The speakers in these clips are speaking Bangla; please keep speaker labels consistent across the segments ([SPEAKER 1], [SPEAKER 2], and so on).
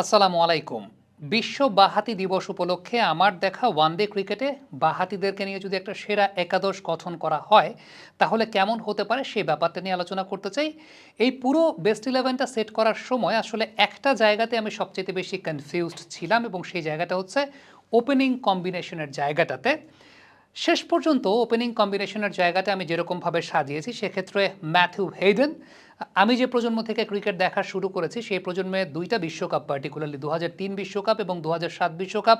[SPEAKER 1] আসসালামু আলাইকুম। বিশ্ব বাহাতি দিবস উপলক্ষে আমার দেখা ওয়ানডে ক্রিকেটে বাহাতিদেরকে নিয়ে যদি একটা সেরা একাদশ গঠন করা হয়, তাহলে কেমন হতে পারে সেই ব্যাপারটা নিয়ে আলোচনা করতে চাই। এই পুরো বেস্ট ইলেভেনটা সেট করার সময় আসলে একটা জায়গাতে আমি সবচেয়ে বেশি কনফিউজড ছিলাম এবং সেই জায়গাটা হচ্ছে ওপেনিং কম্বিনেশনের জায়গাটাতে। শেষ পর্যন্ত ওপেনিং কম্বিনেশনের জায়গাটা আমি যেরকমভাবে সাজিয়েছি, সেক্ষেত্রে ম্যাথিউ হেইডেন আমি যে প্রজন্ম থেকে ক্রিকেট দেখা শুরু করেছি, সেই প্রজন্মে দুইটা বিশ্বকাপ পার্টিকুলারলি দু বিশ্বকাপ এবং দু বিশ্বকাপ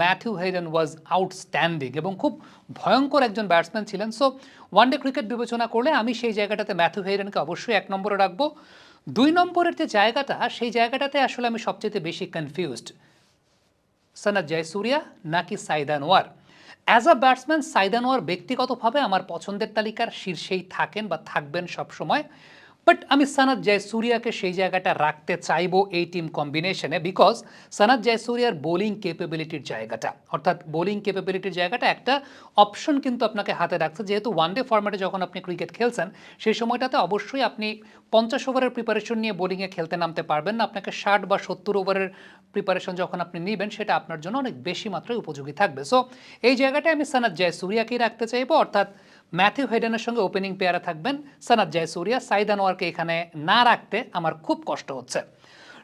[SPEAKER 1] ম্যাথিউ হেইডেন ওয়াজ আউটস্ট্যান্ডিং এবং খুব ভয়ঙ্কর একজন ব্যাটসম্যান ছিলেন। সো ওয়ানডে ক্রিকেট বিবেচনা করলে আমি সেই জায়গাটাতে ম্যাথিউ হেইডেনকে অবশ্যই এক নম্বরে রাখব। দুই নম্বরের যে জায়গাটা, সেই জায়গাটাতে আসলে আমি সবচেয়ে বেশি কনফিউজড সনাদ জয়সুরিয়া নাকি সাইদানোয়ার অ্যাজ আ ব্যাটসম্যান সাইদানোয়ার ব্যক্তিগতভাবে আমার পছন্দের তালিকার শীর্ষেই থাকেন বা থাকবেন সবসময়। বাট আমি সানাদ জয়সুরিয়াকে সেই জায়গাটা রাখতে চাইব এই টিম কম্বিনেশনে বিকজ সানাদ জয়সুরিয়ার বোলিং ক্যাপেবিলিটির জায়গাটা, অর্থাৎ বোলিং ক্যাপেবিলিটির জায়গাটা একটা অপশন কিন্তু আপনাকে হাতে রাখছে। যেহেতু ওয়ানডে ফরম্যাটে যখন আপনি ক্রিকেট খেলছেন, সেই সময়টাতে অবশ্যই আপনি পঞ্চাশ ওভারের প্রিপারেশন নিয়ে বোলিংয়ে খেলতে নামতে পারবেন না। আপনাকে ষাট বা সত্তর ওভারের প্রিপারেশন যখন আপনি নেবেন, সেটা আপনার জন্য অনেক বেশি মাত্রায় উপযোগী থাকবে। সো এই জায়গাটায় আমি সানাদ জয়সুরিয়াকেই রাখতে চাইব, অর্থাৎ ম্যাথিউ হেডেনের সঙ্গে ওপেনিং পেয়ারে থাকবেন সানাদ জয়সুরিয়া, সাইদ আনোয়ারকে এখানে না রাখতে আমার খুব কষ্ট হচ্ছে।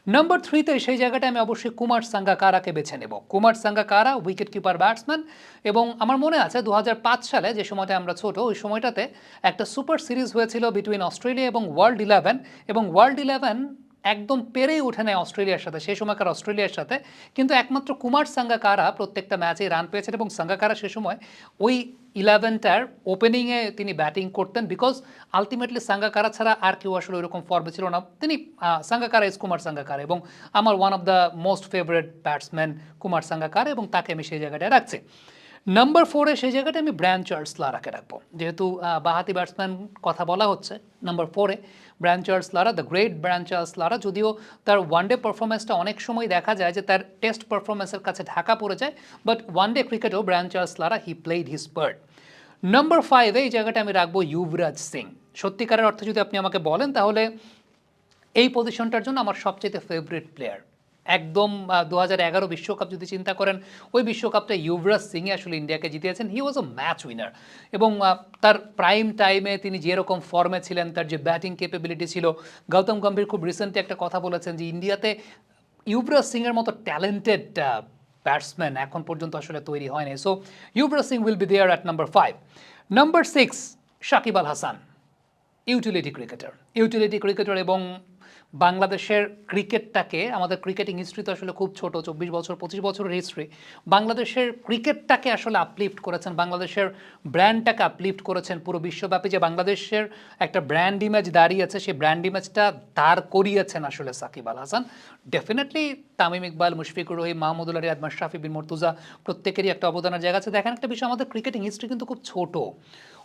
[SPEAKER 1] নম্বর থ্রিতে সেই জায়গাটা আমি অবশ্যই কুমার সাঙ্গাকারাকে বেছে নেব। Kumar Sangakkara wicket keeper batsman এবং আমার মনে আছে দু হাজার পাঁচ সালে যে সময়টা আমরা ছোট, ওই সময়টাতে একটা সুপার সিরিজ হয়েছিল বিটুইন অস্ট্রেলিয়া এবং ওয়ার্ল্ড ইলেভেন এবং ওয়ার্ল্ড ইলেভেন একদম পেরেই উঠে নেয় অস্ট্রেলিয়ার সাথে, সেই সময়কার অস্ট্রেলিয়ার সাথে। কিন্তু একমাত্র কুমার সাঙ্গাকারা প্রত্যেকটা ম্যাচেই রান পেয়েছেন এবং সাঙ্গাকারা সে সময় ওই ইলেভেনটার ওপেনিংয়ে তিনি ব্যাটিং করতেন বিকজ আলটিমেটলি সাঙ্গাকারা ছাড়া আর কেউ আসলে ওইরকম ফর্মে ছিল না। তিনি সাঙ্গাকারা ইস কুমার সাঙ্গাকারা এবং আমার one of the most favourite batsman Kumar Sangakkara এবং তাকে আমি সেই জায়গাটায় রাখছি। নাম্বার ফোরে সেই জায়গাটা আমি ব্র্যান চার্লস লারাকে রাখব। যেহেতু বাহাতি ব্যাটসম্যান কথা বলা হচ্ছে নাম্বার ফোরে Brian Charles Lara the great Brian Charles Lara যদিও তার ওয়ানডে পারফরমেন্সটা অনেক সময় দেখা যায় যে তার টেস্ট পারফরমেন্সের কাছে ঢাকা পড়ে যায় but one day ক্রিকেটেও Brian Charles Lara he played his part number ফাইভে এই জায়গাটা আমি রাখব ইউবরাজ সিং সত্যিকারের অর্থে যদি আপনি আমাকে বলেন, তাহলে এই পজিশনটার জন্য আমার সবচেয়ে ফেভারিট প্লেয়ার একদম দু বিশ্বকাপ যদি চিন্তা করেন, ওই বিশ্বকাপটা ইউবরাজ সিংয়ে আসলে ইন্ডিয়াকে জিতিয়েছেন। হি ওয়াজ আ ম্যাচ উইনার এবং তার প্রাইম টাইমে তিনি যেরকম ফর্মে ছিলেন, তার যে ব্যাটিং ক্যাপেবিলিটি ছিল, গৌতম গম্ভীর খুব রিসেন্টলি একটা কথা বলেছেন যে ইন্ডিয়াতে ইউবরাজ সিংয়ের মতো ট্যালেন্টেড ব্যাটসম্যান এখন পর্যন্ত আসলে তৈরি হয়নি so Yuvraj Singh will be there at number five number six Shakib Al Hasan utility cricketer utility cricketer এবং বাংলাদেশের ক্রিকেটটাকে, আমাদের ক্রিকেটিং হিস্ট্রি তো আসলে খুব ছোট, চব্বিশ বছর, পঁচিশ বছরের হিস্ট্রি বাংলাদেশের ক্রিকেটটাকে আসলে আপলিফট করেছেন, বাংলাদেশের ব্র্যান্ডটাকে আপলিফট করেছেন পুরো বিশ্বব্যাপী, যে বাংলাদেশের একটা ব্র্যান্ড ইমেজ দাঁড়িয়েছে, সেই ব্র্যান্ড ইমেজটা দাঁড় করিয়েছেন আসলে সাকিব আল হাসান। ডেফিনেটলি তামিম ইকবাল, মুশফিকুর রহিম মাহমুদুল্লাহ রিয়াদ মাশরাফি বিন মর্তুজা প্রত্যেকেরই একটা অবদানের জায়গা আছে। দেখেন একটা বিষয়, আমাদের ক্রিকেটিং হিস্ট্রি কিন্তু খুব ছোট।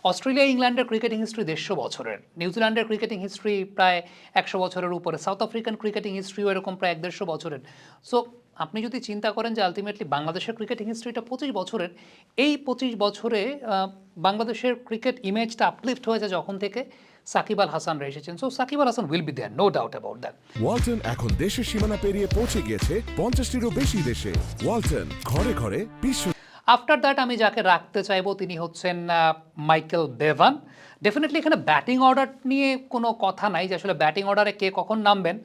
[SPEAKER 1] অস্ট্রেলিয়া ইংল্যান্ডের ক্রিকেটিং হিস্ট্রি দেড়শো বছরের। নিউজিল্যান্ডের ক্রিকেটিং হিস্ট্রি প্রায় একশো বছরের উপরে। সাউথ আফ্রিকান ক্রিকেটিং হিস্ট্রিও এরকম প্রায় এক দেড়শো বছরের। সো আপনি যদি চিন্তা করেন যে আলটিমেটলি বাংলাদেশের ক্রিকেটিং হিস্ট্রিটা পঁচিশ বছরের, এই পঁচিশ বছরে বাংলাদেশের ক্রিকেট ইমেজটা আপলিফট হয়েছে যখন থেকে সাকিব আল হাসান এসেছেন। So Shakib Al Hasan will be there no doubt about that
[SPEAKER 2] Walton এখন দেশের সীমানা পেরিয়ে পৌঁছে গিয়েছে পঞ্চাশটিরও বেশি দেশে। ওয়ালটন ঘরে ঘরে বিশ্ব
[SPEAKER 1] আফটার দ্যাট আমি যাকে রাখতে চাইব তিনি হচ্ছেন মাইকেল বেভান ডেফিনেটলি এখানে ব্যাটিং অর্ডার নিয়ে কোনো কথা নাই যে আসলে ব্যাটিং অর্ডারে কে কখন নামবেন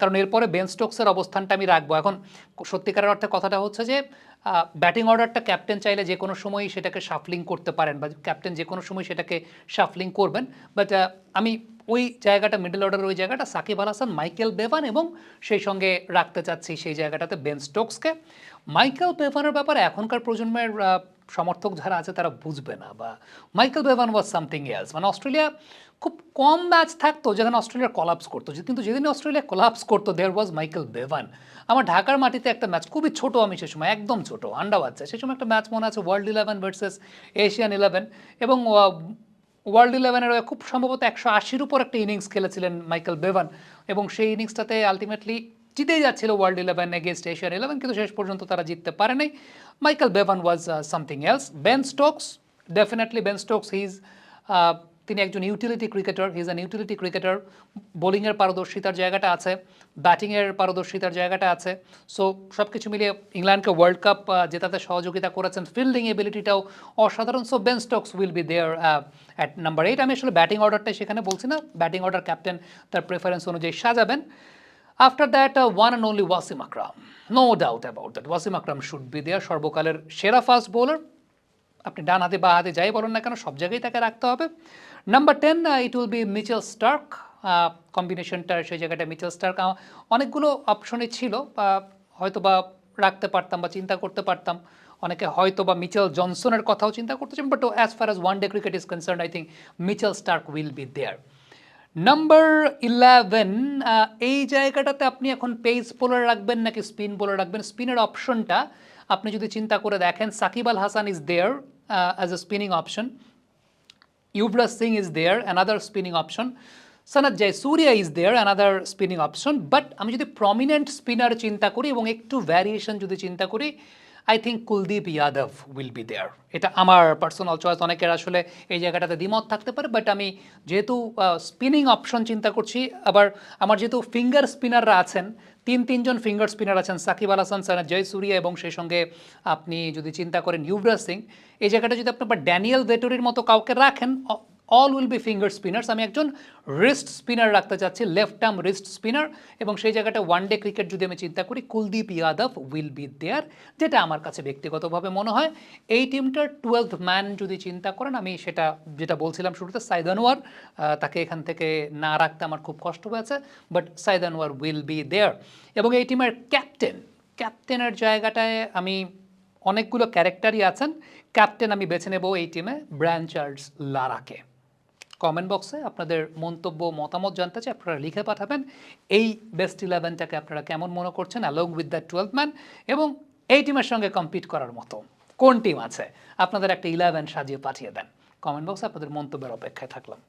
[SPEAKER 1] কারণ এরপরে বেন স্টোকসের অবস্থানটা আমি রাখব। এখন সত্যিকারের অর্থে কথাটা হচ্ছে যে ব্যাটিং অর্ডারটা ক্যাপ্টেন চাইলে যে কোনো সময়ই সেটাকে শাফলিং করতে পারেন বা ক্যাপ্টেন যে কোনো সময় সেটাকে শাফলিং করবেন। বাট আমি ওই জায়গাটা মিডল অর্ডার ওই জায়গাটা, সাকিব আল হাসান মাইকেল বেভান এবং সেই সঙ্গে রাখতে চাচ্ছি সেই জায়গাটাতে বেন স্টোকসকে মাইকেল বেভানের ব্যাপারে এখনকার প্রজন্মের সমর্থক যারা আছে তারা বুঝবে না বা Michael Bevan was something else মানে অস্ট্রেলিয়া খুব কম ম্যাচ থাকতো যেখানে অস্ট্রেলিয়া কলাপস করতো। কিন্তু যেদিন অস্ট্রেলিয়া কলাপস করতো দেয়ার ওয়াজ মাইকেল বেভান। আমার ঢাকার মাটিতে একটা ম্যাচ খুবই ছোট আমি সে সময়, একদম ছোট, আন্ডা বাচ্চা। সে সময় একটা ম্যাচ মনে আছে world eleven versus Asian eleven এবং ওয়ার্ল্ড ইলেভেনের খুব সম্ভবত একশো আশির উপর একটা ইনিংস খেলেছিলেন মাইকেল বেভান। এবং সেই ইনিংসটাতে আলটিমেটলি জিতেই যাচ্ছিল world eleven against Asian eleven কিন্তু শেষ পর্যন্ত তারা জিততে পারে নাই Michael Bevan was something else Ben Stokes definitely Ben Stokes he is তিনি একজন utility cricketer he's an utility cricketer বোলিংয়ের পারদর্শিতার জায়গাটা আছে ব্যাটিংয়ের পারদর্শিতার জায়গাটা আছে। সো সব কিছু মিলিয়ে ইংল্যান্ডকে ওয়ার্ল্ড কাপ জেতাতে সহযোগিতা করেছেন। ফিল্ডিং এবিলিটিটাও অসাধারণ। So Ben Stokes will be there at number eight আমি আসলে ব্যাটিং অর্ডারটাই সেখানে বলছি না। ব্যাটিং অর্ডার ক্যাপ্টেন তার প্রেফারেন্স অনুযায়ী সাজাবেন। After that one and only Wasim Akram no doubt about that Wasim Akram should be there সর্বকালের সেরা ফাস্ট বোলার আপনি ডান হাতে বা হাতে যাই বলেন না কেন, সব জায়গায় তাকে রাখতে হবে। Number ten it will be Mitchell Starc কম্বিনেশনটা সেই জায়গাটা মিচেল স্টার্ক অনেকগুলো অপশনই ছিল, বা হয়তো বা রাখতে পারতাম বা চিন্তা করতে পারতাম। অনেকে হয়তো বা মিচেল জনসনের কথাও চিন্তা করতেছেন but as far as one day cricket is concern I think Mitchell Starc will be there number eleven এই জায়গাটাতে আপনি এখন পেস বোলার রাখবেন নাকি স্পিন বোলার রাখবেন? স্পিনের অপশনটা আপনি যদি চিন্তা করে দেখেন Shakib Al Hasan is there as a spinning option Yuvraj Singh is there, another spinning option. Sanat Jayasuriya is there, another spinning option but আমি যদি প্রমিনেন্ট স্পিনার চিন্তা করি এবং একটু ভ্যারিয়েশন যদি চিন্তা করি I think Kuldeep Yadav will be there এটা আমার পার্সোনাল চয়েস অনেকের আসলে এই জায়গাটাতে দ্বিমত থাকতে পারে বাট আমি যেহেতু স্পিনিং অপশন চিন্তা করছি, আবার আমার যেহেতু ফিঙ্গার স্পিনাররা আছেন, তিন তিনজন ফিঙ্গার স্পিনার আছেন, সাকিব আল হাসান, সানা জয়সুরিয়া এবং সেই সঙ্গে আপনি যদি চিন্তা করেন ইউভরাজ সিং, এই জায়গাটা যদি আপনি ড্যানিয়েল ভেটরির মতো কাউকে রাখেন all will be finger spinners আমি একজন রিস্ট স্পিনার রাখতে চাচ্ছি লেফট আর্ম রিস্ট স্পিনার এবং সেই জায়গাটা ওয়ান ডে ক্রিকেট যদি আমি চিন্তা করি, Kuldeep Yadav will be there যেটা আমার কাছে ব্যক্তিগতভাবে মনে হয়। এই টিমটার টুয়েলভ ম্যান যদি চিন্তা করেন, আমি সেটা, যেটা বলছিলাম শুরুতে, সাইদ আনোয়ার তাকে এখান থেকে না রাখতে আমার খুব কষ্ট হয়েছে but Saeed Anwar will be there এবং এই টিমের ক্যাপ্টেন ক্যাপ্টেনের জায়গাটায় আমি অনেকগুলো ক্যারেক্টারই আছেন। ক্যাপ্টেন আমি বেছে নেব এই টিমে ব্র্যান চার্লস লারাকে কমেন্ট বক্সে আপনাদের মন্তব্য, মতামত জানতে চাই, আপনারা লিখে পাঠাবেন। এই বেস্ট ইলেভেনটাকে আপনারা কেমন মনে করছেন along with the twelve man এবং এই টিমের সঙ্গে কম্পিট করার মতো। কোন টিম আছে? আপনাদের একটা ইলেভেন সাজিয়ে পাঠিয়ে দেন। কমেন্ট বক্সে আপনাদের মন্তব্যের অপেক্ষায় থাকলাম।